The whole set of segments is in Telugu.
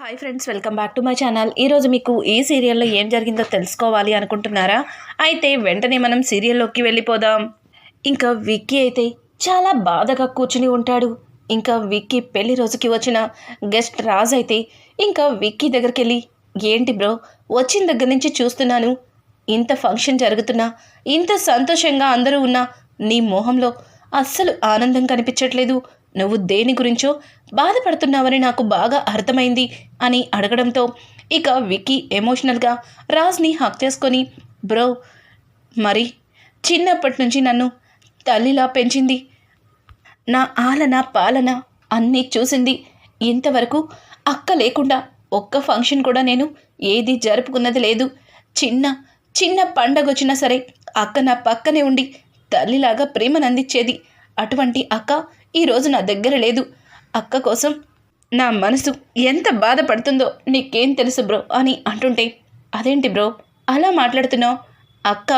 Hi friends welcome back to my channel ఈరోజు మీకు ఈ సీరియల్లో ఏం జరిగిందో తెలుసుకోవాలి అనుకుంటున్నారా? అయితే వెంటనే మనం సీరియల్లోకి వెళ్ళిపోదాం. ఇంకా విక్కీ అయితే చాలా బాధగా కూర్చుని ఉంటాడు. ఇంకా విక్కీ పెళ్ళి రోజుకి వచ్చిన గెస్ట్ రాజ్ అయితే ఇంకా విక్కీ దగ్గరికి వెళ్ళి ఏంటి బ్రో వచ్చిన దగ్గర నుంచి చూస్తున్నాను. ఇంత ఫంక్షన్ జరుగుతున్నా ఇంత సంతోషంగా అందరూ ఉన్నా నీ మొహంలో అస్సలు ఆనందం కనిపించట్లేదు. నువ్వు దేని గురించో బాధపడుతున్నావని నాకు బాగా అర్థమైంది అని అడగడంతో ఇక విక్కీ ఎమోషనల్గా రాజ్ని హక్ చేసుకొని బ్రో మరి చిన్నప్పటి నుంచి నన్ను తల్లిలా పెంచింది. నా ఆలన పాలన అన్నీ చూసింది. ఇంతవరకు అక్క లేకుండా ఒక్క ఫంక్షన్ కూడా నేను ఏది జరుపుకున్నది లేదు. చిన్న చిన్న పండగ వచ్చినా సరే అక్క నా పక్కనే ఉండి తల్లిలాగా ప్రేమనందించేది. అటువంటి అక్క ఈరోజు నా దగ్గర లేదు. అక్క కోసం నా మనసు ఎంత బాధపడుతుందో నీకేం తెలుసు బ్రో అని అంటుంటే అదేంటి బ్రో? అలా మాట్లాడుతున్నావు? అక్క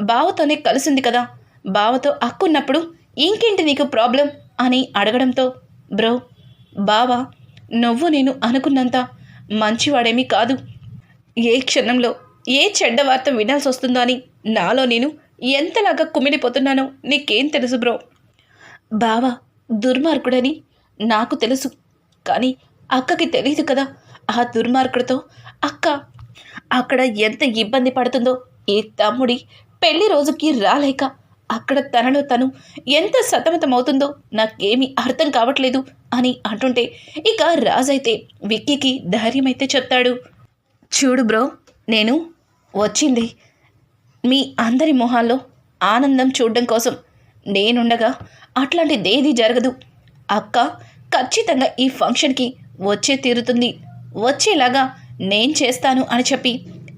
బావతోనే కలిసింది కదా. బావతో అక్క ఉన్నప్పుడు ఇంకేంటి నీకు ప్రాబ్లం? అని అడగడంతో బ్రో బావ నువ్వు నేను అనుకున్నంత మంచివాడేమీ కాదు. ఏ క్షణంలో ఏ చెడ్డ వార్త వినాల్సి వస్తుందో అని నాలో నేను ఎంతలాగా కుమిలిపోతున్నానో నీకేం తెలుసు బ్రో? బావ దుర్మార్గుడని నాకు తెలుసు. కానీ అక్కకి తెలియదు కదా ఆ దుర్మార్గుడితో. అక్క అక్కడ ఎంత ఇబ్బంది పడుతుందో ఈ తమ్ముడి పెళ్ళి రోజుకి రాలేక అక్కడ తనలో తను ఎంత సతమతమవుతుందో నాకేమీ అర్థం కావట్లేదు అని అంటుంటే ఇక రాజైతే విక్కీకి ధైర్యం అయితే చెప్తాడు. చూడు బ్రో నేను వచ్చింది మీ అందరి మొహాల్లో ఆనందం చూడడం కోసం. నేనుండగా అట్లాంటిదేది జరగదు. అక్క ఖచ్చితంగా ఈ ఫంక్షన్కి వచ్చే తీరుతుంది. వచ్చేలాగా నేను చేస్తాను అని చెప్పి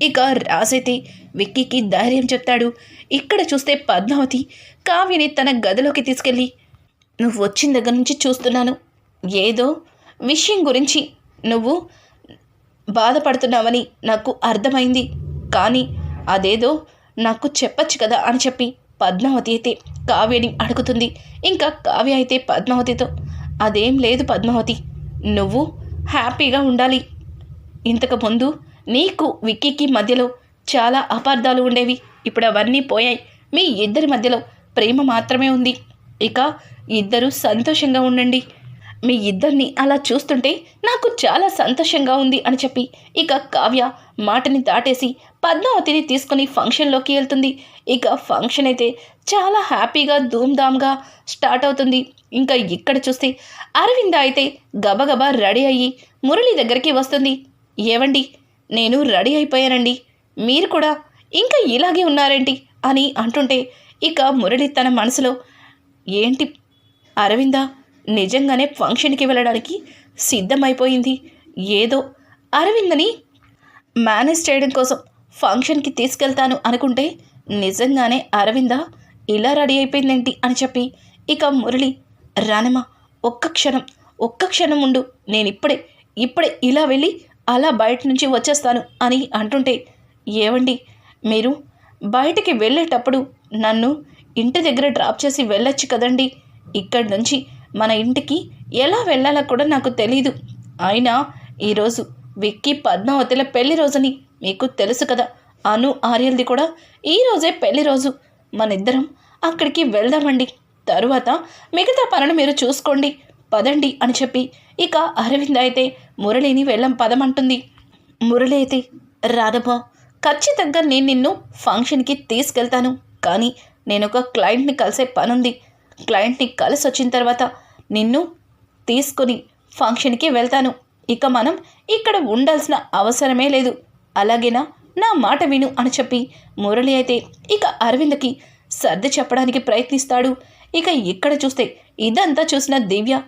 ఇక రాజైతే విక్కీకి ధైర్యం చెప్తాడు. ఇక్కడ చూస్తే పద్మావతి కావ్యని తన గదిలోకి తీసుకెళ్ళి నువ్వు వచ్చిన దగ్గర నుంచి చూస్తున్నాను. ఏదో విషయం గురించి నువ్వు బాధపడుతున్నావని నాకు అర్థమైంది. కానీ అదేదో నాకు చెప్పచ్చు కదా అని చెప్పి పద్మావతి అయితే కావ్యని అడుగుతుంది. ఇంకా కావ్య అయితే పద్మావతితో అదేం లేదు పద్మావతి నువ్వు హ్యాపీగా ఉండాలి. ఇంతకు ముందు నీకు విక్కీకి మధ్యలో చాలా అపార్థాలు ఉండేవి. ఇప్పుడు అవన్నీ పోయాయి. మీ ఇద్దరి మధ్యలో ప్రేమ మాత్రమే ఉంది. ఇక ఇద్దరు సంతోషంగా ఉండండి. మీ ఇద్దరిని అలా చూస్తుంటే నాకు చాలా సంతోషంగా ఉంది అని చెప్పి ఇక కావ్య మాటని దాటేసి పద్మావతిని తీసుకుని ఫంక్షన్లోకి వెళ్తుంది. ఇక ఫంక్షన్ అయితే చాలా హ్యాపీగా ధూమ్ధామ్గా స్టార్ట్ అవుతుంది. ఇంకా ఇక్కడ చూస్తే అరవింద అయితే గబగబా రెడీ అయ్యి మురళి దగ్గరికి వస్తుంది. ఏవండి నేను రెడీ అయిపోయానండి. మీరు కూడా ఇంకా ఇలాగే ఉన్నారేంటి? అని అంటుంటే ఇక మురళి తన మనసులో ఏంటి అరవింద నిజంగానే ఫంక్షన్కి వెళ్ళడానికి సిద్ధమైపోయింది. ఏదో అరవిందని మేనేజ్ చేయడం కోసం ఫంక్షన్కి తీసుకెళ్తాను అనుకుంటే నిజంగానే అరవింద ఇలా రెడీ అయిపోయిందేంటి అని చెప్పి ఇక మురళి రానమ్మా ఒక్క క్షణం ఒక్క క్షణం ఉండు నేను ఇప్పుడే ఇప్పుడే ఇలా వెళ్ళి అలా బయట నుంచి వచ్చేస్తాను అని అంటుంటే ఏవండి మీరు? బయటికి వెళ్ళేటప్పుడు నన్ను ఇంటి దగ్గర డ్రాప్ చేసి వెళ్ళొచ్చు కదండి. ఇక్కడి నుంచి మన ఇంటికి ఎలా వెళ్ళాలో కూడా నాకు తెలీదు. అయినా ఈరోజు విక్కీ పద్మావతిల పెళ్ళి రోజుని మీకు తెలుసు కదా అను ఆర్యల్ది కూడా ఈరోజే పెళ్ళి రోజు. మనిద్దరం అక్కడికి వెళ్దామండి. తరువాత మిగతా పనులు మీరు చూసుకోండి. పదండి అని చెప్పి ఇక అరవింద్ అయితే మురళిని వెళ్ళం పదమంటుంది. మురళి అయితే రాధబా ఖచ్చితంగా నేను నిన్ను ఫంక్షన్కి తీసుకెళ్తాను. కానీ నేను ఒక క్లయింట్ని కలిసే పనుంది. క్లయింట్ని కలిసి వచ్చిన తర్వాత నిన్ను తీసుకొని ఫంక్షన్కి వెళ్తాను. ఇక మనం ఇక్కడ ఉండాల్సిన అవసరమే లేదు. అలాగేనా? నా మాట విను అని చెప్పి మురళి అయితే ఇక అరవింద్కి సర్ది చెప్పడానికి ప్రయత్నిస్తాడు. ఇక ఇక్కడ చూస్తే ఇదంతా చూసిన దివ్య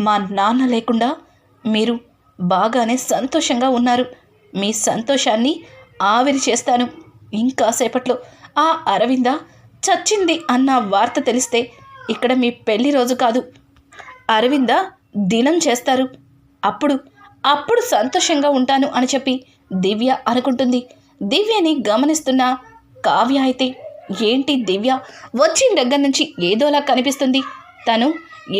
మా నాన్న లేకుండా మీరు బాగానే సంతోషంగా ఉన్నారు. మీ సంతోషాన్ని ఆవిరి చేస్తాను. ఇంకాసేపట్లో ఆ అరవింద చచ్చింది అన్న వార్త తెలిస్తే ఇక్కడ మీ పెళ్ళి రోజు కాదు. అరవింద దినం చేస్తారు. అప్పుడు అప్పుడు సంతోషంగా ఉంటాను అని చెప్పి దివ్య అనుకుంటుంది. దివ్యని గమనిస్తున్న కావ్య అయితే ఏంటి దివ్య? వచ్చిన దగ్గర నుంచి ఏదోలా కనిపిస్తుంది. తను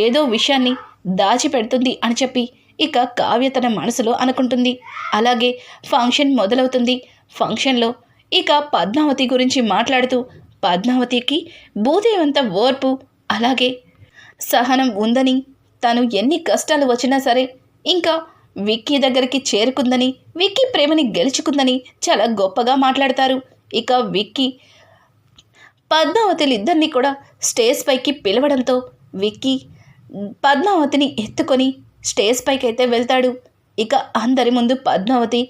ఏదో విషయాన్ని దాచిపెడుతుంది అని చెప్పి ఇక కావ్య తన మనసులో అనుకుంటుంది. అలాగే ఫంక్షన్ మొదలవుతుంది. ఫంక్షన్లో ఇక పద్మావతి గురించి మాట్లాడుతూ పద్మావతికి భూదేవంత ఓర్పు అలాగే సహనం ఉందని తను ఎన్ని కష్టాలు వచ్చినా సరే ఇంకా విక్కీ దగ్గరికి చేరుకుందని విక్కీ ప్రేమని గెలుచుకుందని చాలా గొప్పగా మాట్లాడతారు. ఇక విక్కీ పద్మావతిలిద్దరినీ కూడా స్టేజ్ పైకి పిలవడంతో విక్కీ పద్మావతిని ఎత్తుకొని స్టేజ్ పైకి అయితే వెళ్తాడు. ఇక అందరి ముందు పద్మావతి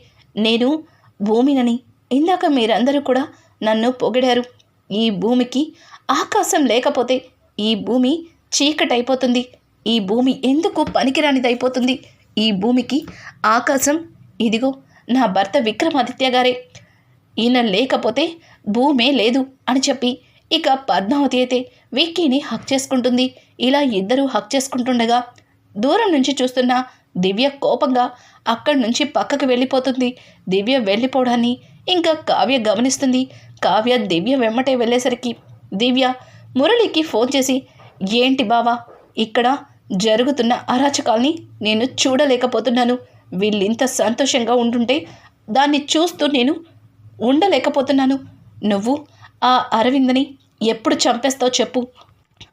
నేను భూమినని ఇందాక మీరందరూ కూడా నన్ను పొగిడారు. ఈ భూమికి ఆకాశం లేకపోతే ఈ భూమి చీకటైపోతుంది. ఈ భూమి ఎందుకు పనికిరానిదైపోతుంది? ఈ భూమికి ఆకాశం. ఇదిగో నా భర్త విక్రమాదిత్య గారే. ఈయన లేకపోతే భూమే లేదు అని చెప్పి ఇక పద్మావతి అయితే విక్కీని హక్ చేసుకుంటుంది. ఇలా ఇద్దరూ హక్ చేసుకుంటుండగా దూరం నుంచి చూస్తున్న దివ్య కోపంగా అక్కడి నుంచి పక్కకు వెళ్ళిపోతుంది. దివ్య వెళ్ళిపోవడాన్ని ఇంకా కావ్య గమనిస్తుంది. కావ్య దివ్య వెమ్మటే వెళ్ళేసరికి దివ్య మురళికి ఫోన్ చేసి ఏంటి బావా ఇక్కడ జరుగుతున్న అరాచకాల్ని నేను చూడలేకపోతున్నాను. వీళ్ళింత సంతోషంగా ఉంటుంటే దాన్ని చూస్తూ నేను ఉండలేకపోతున్నాను. నువ్వు ఆ అరవిందని ఎప్పుడు చంపేస్తావు చెప్పు.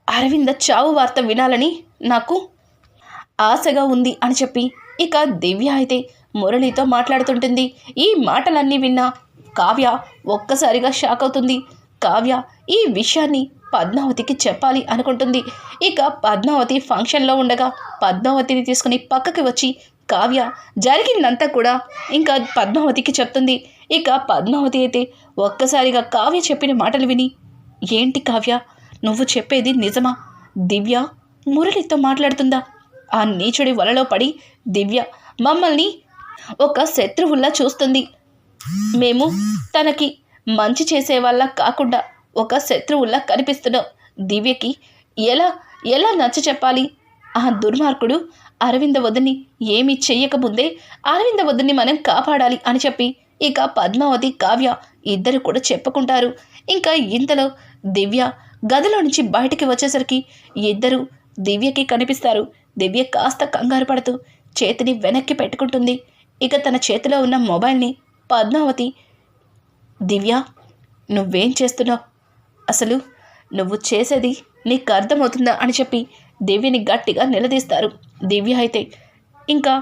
అరవింద చావు వార్త వినాలని నాకు ఆశగా ఉంది అని చెప్పి ఇక దివ్య అయితే మురళితో మాట్లాడుతుంటుంది. ఈ మాటలన్నీ విన్న కావ్య ఒక్కసారిగా షాక్ అవుతుంది. కావ్య ఈ విషయాన్ని పద్మావతికి చెప్పాలి అనుకుంటుంది. ఇక పద్మావతి ఫంక్షన్లో ఉండగా పద్మావతిని తీసుకుని పక్కకి వచ్చి కావ్య జరిగిందంతా కూడా ఇంకా పద్మావతికి చెప్తుంది. ఇక పద్మావతి అయితే ఒక్కసారిగా కావ్య చెప్పిన మాటలు విని ఏంటి కావ్య నువ్వు చెప్పేది నిజమా? దివ్య మురళితో మాట్లాడుతుందా? ఆ నీచుడి వలలో పడి దివ్య మమ్మల్ని ఒక శత్రువుల్లా చూస్తుంది. మేము తనకి మంచి చేసే వాళ్ళ కాకుండా ఒక శత్రువులా కనిపిస్తున్నావు. దివ్యకి ఎలా ఎలా నచ్చ చెప్పాలి? ఆ దుర్మార్గుడు అరవింద వదిని ఏమీ చెయ్యకముందే అరవింద వదిని మనం కాపాడాలి అని చెప్పి ఇక పద్మావతి కావ్య ఇద్దరు కూడా చెప్పుకుంటారు. ఇంకా ఇంతలో దివ్య గదిలో నుంచి బయటికి వచ్చేసరికి ఇద్దరు దివ్యకి కనిపిస్తారు. దివ్య కాస్త కంగారు పడుతూ చేతిని వెనక్కి పెట్టుకుంటుంది. ఇక తన చేతిలో ఉన్న మొబైల్ని పద్మావతి దివ్య నువ్వేం చేస్తున్నావు? అసలు నువ్వు చేసేది నీకు అర్థమవుతుందా అని చెప్పి దివ్యని గట్టిగా నిలదీస్తారు. దివ్య అయితే ఇంకా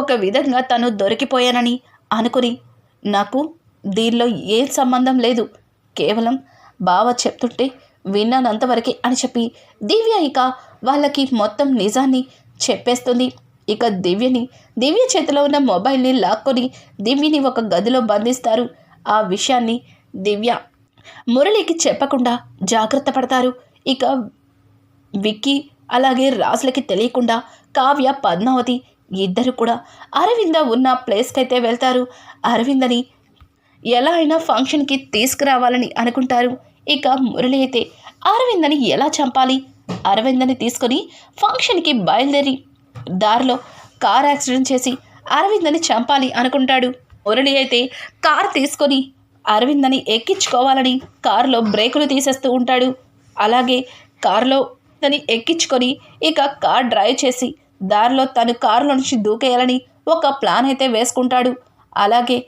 ఒక విధంగా తను దొరికిపోయానని అనుకుని నాకు దీనిలో ఏ సంబంధం లేదు. కేవలం బావ చెప్తుంటే విన్నానంతవరకే అని చెప్పి దివ్య ఇక వాళ్ళకి మొత్తం నిజాన్ని చెప్పేస్తుంది. ఇక దివ్యని దివ్య చేతిలో ఉన్న మొబైల్ని లాక్కొని దివ్యని ఒక గదిలో బంధిస్తారు. ఆ విషయాన్ని దివ్య మురళికి చెప్పకుండా జాగ్రత్త పడతారు. ఇక విక్కీ అలాగే రాజులకి తెలియకుండా కావ్య పద్మావతి ఇద్దరు కూడా అరవింద ఉన్న ప్లేస్కి అయితే వెళ్తారు. అరవిందని ఎలా అయినా ఫంక్షన్కి తీసుకురావాలని అనుకుంటారు. ఇక మురళి అయితే అరవిందని ఎలా చంపాలి? అరవిందని తీసుకొని ఫంక్షన్కి బయలుదేరి దారిలో కార్ యాక్సిడెంట్ చేసి అరవిందని చంపాలి అనుకుంటాడు. మురళి అయితే కార్ తీసుకొని అరవిందని ఎక్కించుకోవాలని కారులో బ్రేకులు తీసేస్తూ ఉంటాడు. అలాగే కారులో తని ఎక్కించుకొని ఇక కార్ డ్రైవ్ చేసి దారిలో తను కారులో నుంచి దూకేయాలని ఒక ప్లాన్ అయితే వేసుకుంటాడు. అలాగే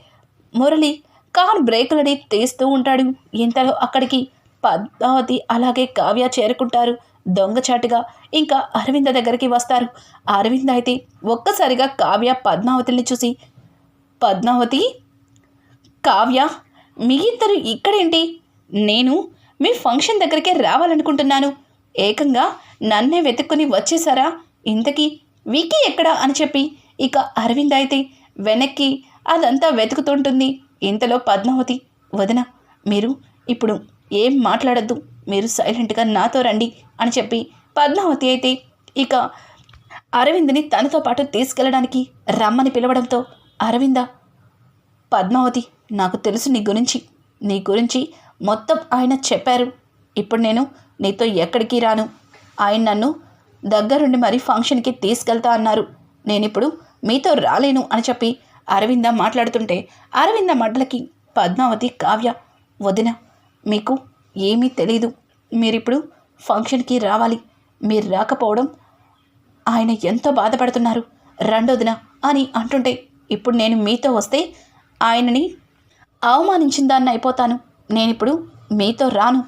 మురళి కార్ బ్రేకులని తీస్తూ ఉంటాడు. ఇంతలో అక్కడికి పద్మావతి అలాగే కావ్య చేరుకుంటారు. దొంగచాటుగా ఇంకా అరవింద దగ్గరికి వస్తారు. అరవింద్ అయితే ఒక్కసారిగా కావ్య పద్మావతిని చూసి పద్మావతి? కావ్య? మీ ఇద్దరు ఇక్కడేంటి? నేను మీ ఫంక్షన్ దగ్గరికే రావాలనుకుంటున్నాను. ఏకంగా నన్నే వెతుక్కుని వచ్చేసారా ఇంతకీ వికీ ఎక్కడా అని చెప్పి ఇక అరవింద్ అయితే వెనక్కి అదంతా వెతుకుతుంటుంది. ఇంతలో పద్మావతి వదిన మీరు ఇప్పుడు ఏం మాట్లాడద్దు మీరు సైలెంట్గా నాతో రండి అని చెప్పి పద్మావతి అయితే ఇక అరవింద్ని తనతో పాటు తీసుకెళ్ళడానికి రమ్మని పిలవడంతో అరవింద పద్మావతి నాకు తెలుసు నీ గురించి. నీ గురించి మొత్తం ఆయన చెప్పారు. ఇప్పుడు నేను నీతో ఎక్కడికి రాను? ఆయన నన్ను దగ్గరుండి మరీ ఫంక్షన్కి తీసుకెళ్తా అన్నారు. నేనిప్పుడు మీతో రాలేను అని చెప్పి అరవింద మాట్లాడుతుంటే అరవింద మడ్లకి పద్మావతి కావ్య వదిన మీకు ఏమీ తెలీదు. మీరిప్పుడు ఫంక్షన్కి రావాలి. మీరు రాకపోవడం ఆయన ఎంతో బాధపడుతున్నారు. రెండోదిన అని అంటుంటే ఇప్పుడు నేను మీతో వస్తే ఆయనని అవమానించిన దాన్ని అయిపోతాను. నేనిప్పుడు మీతో రాను.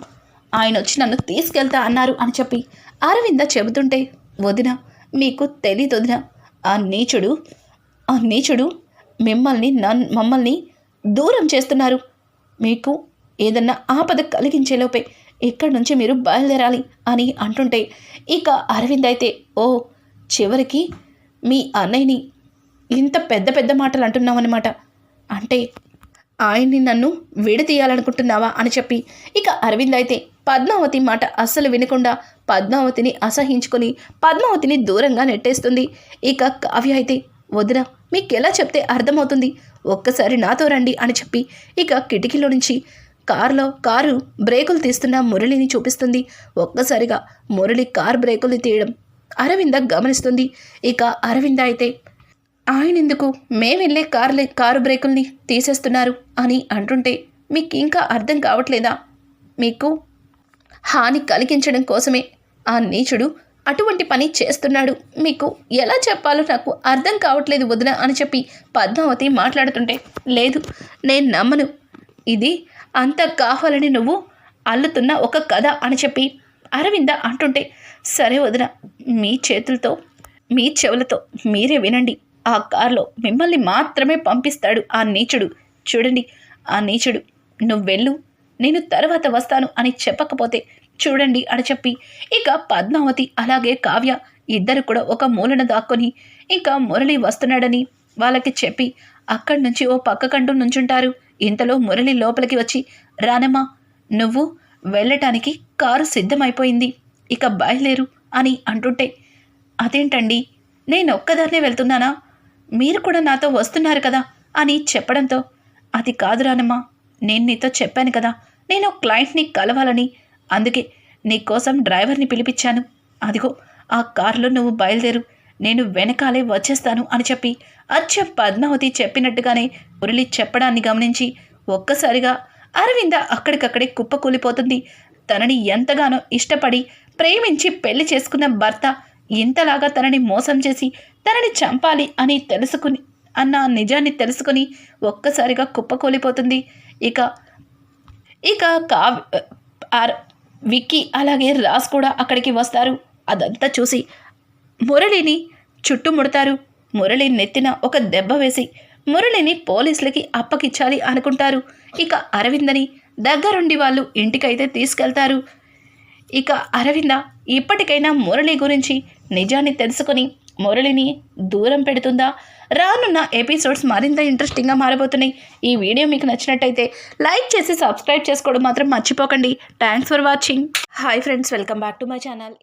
ఆయన వచ్చి నన్ను తీసుకెళ్తా అన్నారు అని చెప్పి అరవింద చెబుతుంటే వదిన మీకు తెలియదు వదిన. ఆ నీచుడు ఆ నీచుడు మిమ్మల్ని నన్ మమ్మల్ని దూరం చేస్తున్నారు. మీకు ఏదన్నా ఆపద కలిగించేలోపే ఇక్కడి నుంచి మీరు బయలుదేరాలి అని అంటుంటే ఇక అరవింద్ అయితే ఓ చివరికి మీ అన్నయ్యని ఇంత పెద్ద పెద్ద మాటలు అంటున్నామన్నమాట అంటే ఆయన్ని నన్ను విడదీయాలనుకుంటున్నావా అని చెప్పి. ఇక అరవింద్ అయితే పద్మావతి మాట అస్సలు వినకుండా పద్మావతిని అసహించుకొని పద్మావతిని దూరంగా నెట్టేస్తుంది. ఇక కావ్య అయితే వదిన మీకు ఎలా చెప్తే అర్థమవుతుంది? ఒక్కసారి నాతో రండి అని చెప్పి. ఇక కిటికీలో నుంచి కారులో కారు బ్రేకులు తీస్తున్న మురళిని చూపిస్తుంది. ఒక్కసారిగా మురళి కార్ బ్రేకులు తీయడం అరవింద గమనిస్తుంది. ఇక అరవింద అయితే ఆయన ఎందుకు మేము వెళ్ళే కార్లే కారు బ్రేకుల్ని తీసేస్తున్నారు అని అంటుంటే మీకు ఇంకా అర్థం కావట్లేదా? మీకు హాని కలిగించడం కోసమే ఆ నీచుడు అటువంటి పని చేస్తున్నాడు. మీకు ఎలా చెప్పాలో నాకు అర్థం కావట్లేదు వదిన అని చెప్పి పద్మావతి మాట్లాడుతుంటే. లేదు నేను నమ్మను. ఇది అంత కావాలని నువ్వు అల్లుతున్న ఒక కథ అని చెప్పి అరవింద అంటుంటే సరే వదిన మీ చేతులతో మీ చెవులతో మీరే వినండి. ఆ కారులో మిమ్మల్ని మాత్రమే పంపిస్తాడు ఆ నీచుడు. చూడండి ఆ నీచుడు. నువ్వు వెళ్ళు. నేను తర్వాత వస్తాను అని చెప్పకపోతే చూడండి అని చెప్పి ఇక పద్మావతి అలాగే కావ్య ఇద్దరు కూడా ఒక మూలన దాక్కుని ఇంకా మురళి వస్తున్నాడని వాళ్ళకి చెప్పి అక్కడి నుంచి ఓ పక్కకంటూ నుంచుంటారు. ఇంతలో మురళి లోపలికి వచ్చి రానమ్మా నువ్వు వెళ్ళటానికి కారు సిద్ధమైపోయింది. ఇక బయలుదేరు అని అంటుంటే అదేంటండి? నేను ఒక్కదాన్నే వెళ్తున్నానా? మీరు కూడా నాతో వస్తున్నారు కదా అని చెప్పడంతో అది కాదు రానమ్మా నేను నీతో చెప్పాను కదా నేను క్లయింట్ని కలవాలని అందుకే నీకోసం డ్రైవర్ని పిలిపించాను. అదిగో ఆ కారులో నువ్వు బయలుదేరు నేను వెనకాలే వచ్చేస్తాను అని చెప్పి అచ్చ పద్మావతి చెప్పినట్టుగానే మురళి చెప్పడాన్ని గమనించి ఒక్కసారిగా అరవింద అక్కడికక్కడే కుప్పకూలిపోతుంది. తనని ఎంతగానో ఇష్టపడి ప్రేమించి పెళ్ళి చేసుకున్న భర్త ఇంతలాగా తనని మోసం చేసి తనని చంపాలి అని తెలుసుకుని అన్న నిజాన్ని తెలుసుకుని ఒక్కసారిగా కుప్పకూలిపోతుంది ఇక ఇక కావ్ ఆర్ విక్కీ అలాగే రాస్ కూడా అక్కడికి వస్తారు. అదంతా చూసి మురళిని చుట్టుముడతారు. మురళి నెత్తిన ఒక దెబ్బ వేసి మురళిని పోలీసులకి అప్పకిచ్చాలి అనుకుంటారు. ఇక అరవిందని దగ్గరుండి వాళ్ళు ఇంటికైతే తీసుకెళ్తారు. ఇక అరవింద ఇప్పటికైనా మురళి గురించి నిజాన్ని తెలుసుకొని మురళిని దూరం పెడుతుందా? రానున్న ఎపిసోడ్స్ మరింత ఇంట్రెస్టింగ్గా మారబోతున్నాయి. ఈ వీడియో మీకు నచ్చినట్టయితే లైక్ చేసి సబ్స్క్రైబ్ చేసుకోవడం మాత్రం మర్చిపోకండి. Thanks for watching hi friends welcome back to my channel